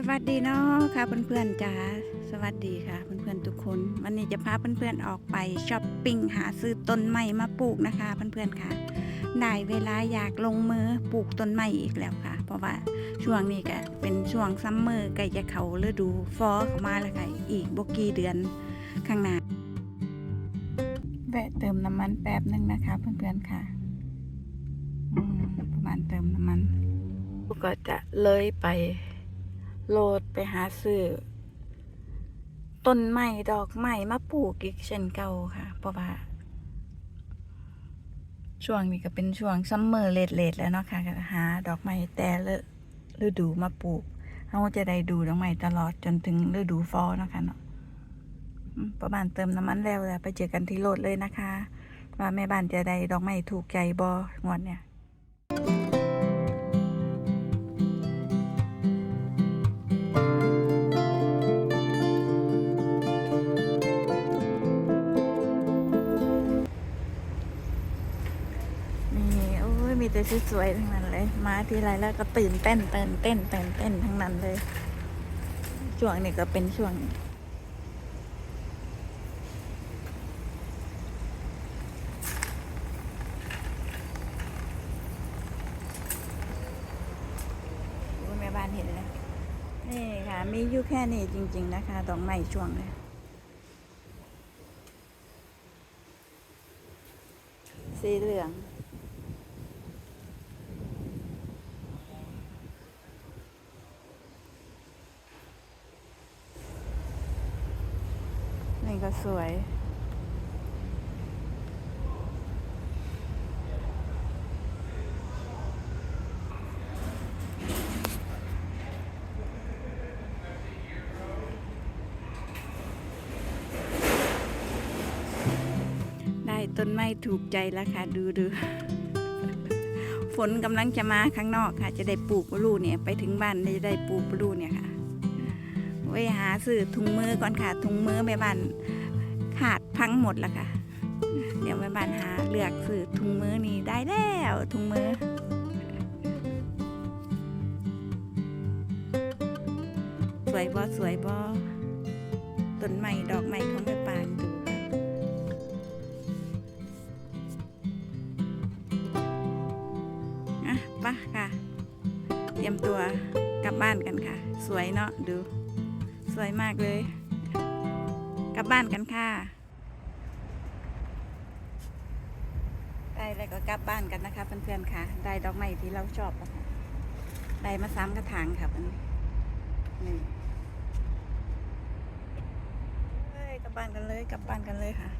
สวัสดีเนาะค่ะเพื่อนๆจ้าสวัสดีค่ะเพื่อนๆทุกคน วันนี้จะพาเพื่อนๆออกไปช้อปปิ้งหาซื้อต้นไม้มาปลูกนะคะเพื่อนๆค่ะ ได้เวลาอยากลงมือปลูกต้นไม้อีกแล้วค่ะ เพราะว่าช่วงนี้ก็เป็นช่วงซัมเมอร์ใกล้จะเขาฤดูฟอเข้ามาแล้วค่ะอีกบกี่เดือนข้างหน้าแวะเติมน้ำมันแป๊บหนึงนะคะ เพื่อนๆค่ะประมาณเติมน้ำมันก็จะเลยไป โลดไปหาซื้อต้นไม้ดอกไม้มาปลูกอีกเช่นเก่าค่ะ เพราะว่า ช่วงนี้ก็เป็นช่วงซัมเมอร์เลดเลดแล้วเนาะค่ะก็หา ดอกไม้แต่ละฤดูมาปลูกเราจะได้ดูดอกไม้ตลอดจนถึงฤดูฟอลเนาะค่ะเนาะประมาณเติมน้ำมันแล้วแหละไปเจอกันที่โลดเลยนะคะ ว่าแม่บ้านจะได้ดอกไม้ถูกใจบองวดเนี่ย แต่สวยๆทั้งนั้นเลย มาทีไรแล้วก็ตื่นเต้นตื่นเต้นตื่นเต้นทั้งนั้นเลย ช่วงนี้ก็เป็นช่วงโอ้ยแม่บ้านเห็นแล้วนี่ค่ะ มีอยู่แค่นี้จริง ๆ นะคะดอกไม้ช่วงนี้สีเหลือง นี่ก็สวย ได้ต้นไม้ถูกใจแล้วค่ะ ดูดูฝนกำลังจะมาข้างนอกค่ะ จะได้ปลูกบลูเนี่ย ไปถึงบ้านจะได้ปลูกบลูเนี่ยค่ะ หาซื้อถุงมือก่อนค่ะ ถุงมือแม่บ้านขาดพังหมดแล้วค่ะ เดี๋ยวแม่บ้านหาเลือกซื้อถุงมือนี่ได้แล้วถุงมือสวยบ่สวยบ่ต้นไม้ดอกไม้ของแม่ปางดูค่ะอะปะค่ะ เตรียมตัวกลับบ้านกันค่ะ สวยเนาะดู วยมากเลย กลับบ้านกันค่ะได้แล้วก็กลับบ้านกันนะคะเพื่อนๆค่ะ ได้ดอกไม้ที่เราชอบแล้วค่ะได้มาสามกระถางค่ะวันนี้นี่เฮ้ยกลับบ้านกันเลยกลับบ้านกันเลยค่ะ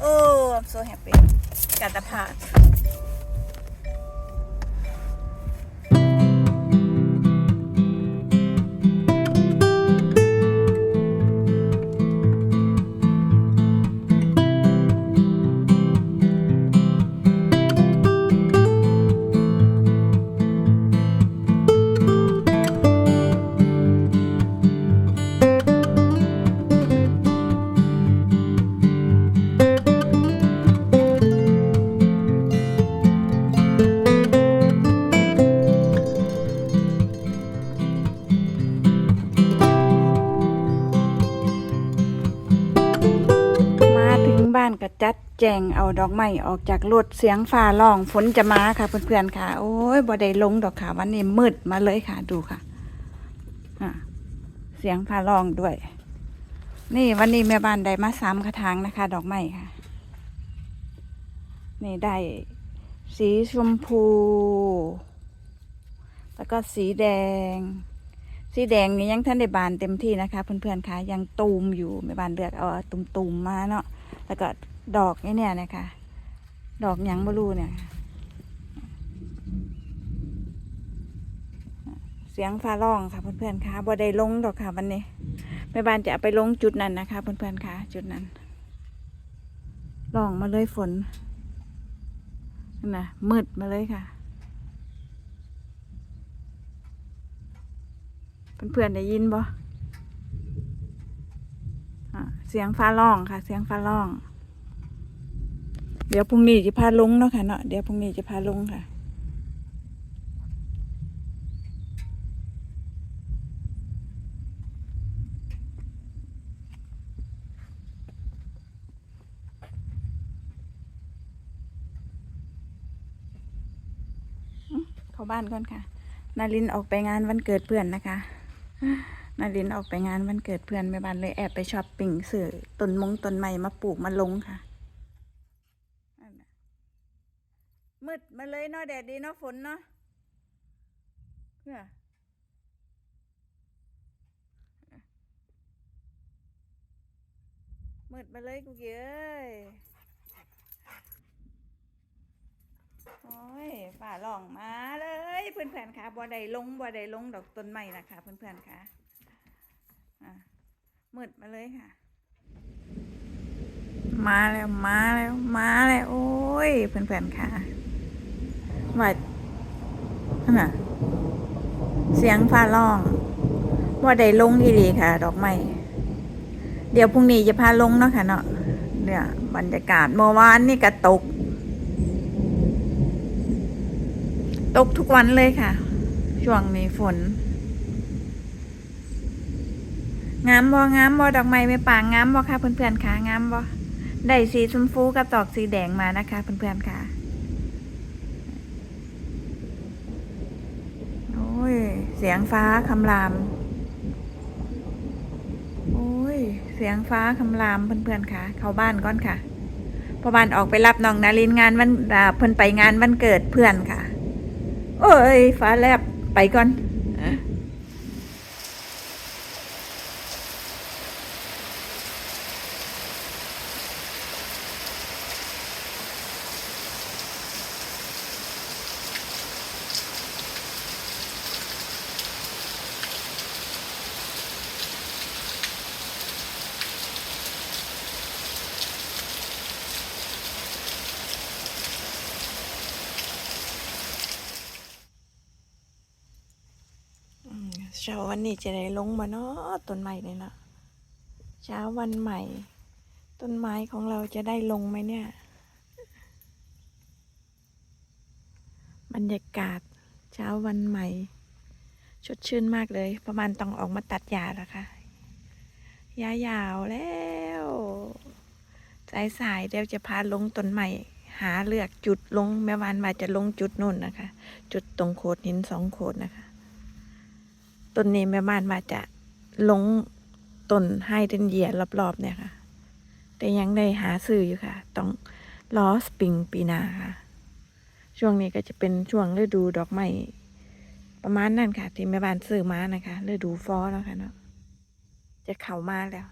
โอ้ I'm so happy กัตภ ก็จัดแจงเอาดอกไม้ออกจากรถเสียงฟ้าร้องฝนจะมาค่ะ เพื่อนๆค่ะ โอ้ยบ่ได้ลงดอกค่ะวันนี้มืดมาเลยค่ะดูค่ะอะเสียงฟ้าร้องด้วย นี่วันนี้แม่บ้านได้มาสามกระถางนะคะ ดอกไม้ค่ะ นี่ได้สีชมพู แล้วก็สีแดง สีแดงนี่ยังท่านได้บานเต็มที่นะคะ เพื่อนๆค่ะยังตูมอยู่แม่บ้านเลือกเอาตุ่มๆมาเนาะ แล้วก็ดอกนี่เนี่ยนะคะดอกหยังบลูเนี่ยเสียงฟ้าร้องค่ะเพื่อนๆค่ะบ่ได้ลงดอกค่ะวันนี้แม่บ้านจะเอาไปลงจุดนั้นนะคะเพื่อนๆค่ะ จุดนั้นร้องมาเลยฝนน่ะมืดมาเลยค่ะ เพื่อนๆได้ยินบ่ เสียงฟ้าร้องค่ะ เสียงฟ้าร้อง เดี๋ยวพรุ่งนี้จะพาลุงเนาะค่ะเนาะเดี๋ยวพรุ่งนี้จะพาลุงค่ะเข้าบ้านก่อนค่ะ นารินออกไปงานวันเกิดเพื่อนนะคะ นารินออกไปงานวันเกิดเพื่อนแม่บ้านเลยแอบไปช้อปปิ้งซื้อต้นมงต้นใหม่มาปลูกมาลงค่ะมืดมาเลยเนาะแดดดีเนาะฝนเนาะเพื่อมืดมาเลยกูเอ้ยโอ้ยฝ่าหลองมาเลยเพื่อนเพื่อนๆค่ะบ่ได้ลงบ่ได้ลงดอกต้นไม้นะคะเพื่อนเพื่อนๆค่ะ อะมืดมาเลยค่ะ มาแล้วมาแล้วมาแล้ว โอ้ยเพื่อนเพื่อนๆค่ะว่านั่นน่ะเสียงฟ้าร้องบ่าได้ลงอีหลีค่ะ ดอกไม้เดี๋ยวพรุ่งนี้จะพาลงเนาะค่ะเนาะเนี่ยบรรยากาศเมื่อวานนี่ก็ตก ตกทุกวันเลยค่ะ ช่วงนี้ฝน งามบ่งามบ่ดอกไม้ไม่ป่างงามบ่ค่ะเพื่อนๆค่ะงามบ่ได้สีชมพูกับดอกสีแดงมานะคะเพื่อนๆค่ะโอ้ยเสียงฟ้าคำรามโอ้ยเสียงฟ้าคำรามเพื่อนๆค่ะ เข้าบ้านก่อนค่ะพอบ้านออกไปรับน้องนารินงานวันเพิ่นไปงานวันเกิดเพื่อนค่ะ โอ้ยฟ้าแลบไปก่อน อืมเช้าวันนี้จะได้ลงมาเนาะต้นไม้เลยเนาะเช้าวันใหม่ ต้นไม้ของเราจะได้ลงไหมเนี่ย บรรยากาศเช้าวันใหม่ชดชื่นมากเลย ประมาณต้องออกมาตัดหญ้าแล้วค่ะหญ้ายาวแล้วสายสายเดี๋ยวจะพาลงต้นใหม่ หาเลือกจุดลงแม่วานมาจะลงจุดนู่นนะคะ จุดตรงโขดหินสองโขดนะคะ ต้นนี้แม่บ้านมาจะลงต้นให้เดนเหยียรอบๆเนี่ยค่ะ แต่ยังได้หาซื้ออยู่ค่ะ ต้องรอสปริงปีนาค่ะ ช่วงนี้ก็จะเป็นช่วงฤดูดอกไม้ประมาณนั้นค่ะ ที่แม่บ้านซื้อมานะคะฤดูฟอแล้วค่ะเนาะจะเข้ามาแล้ว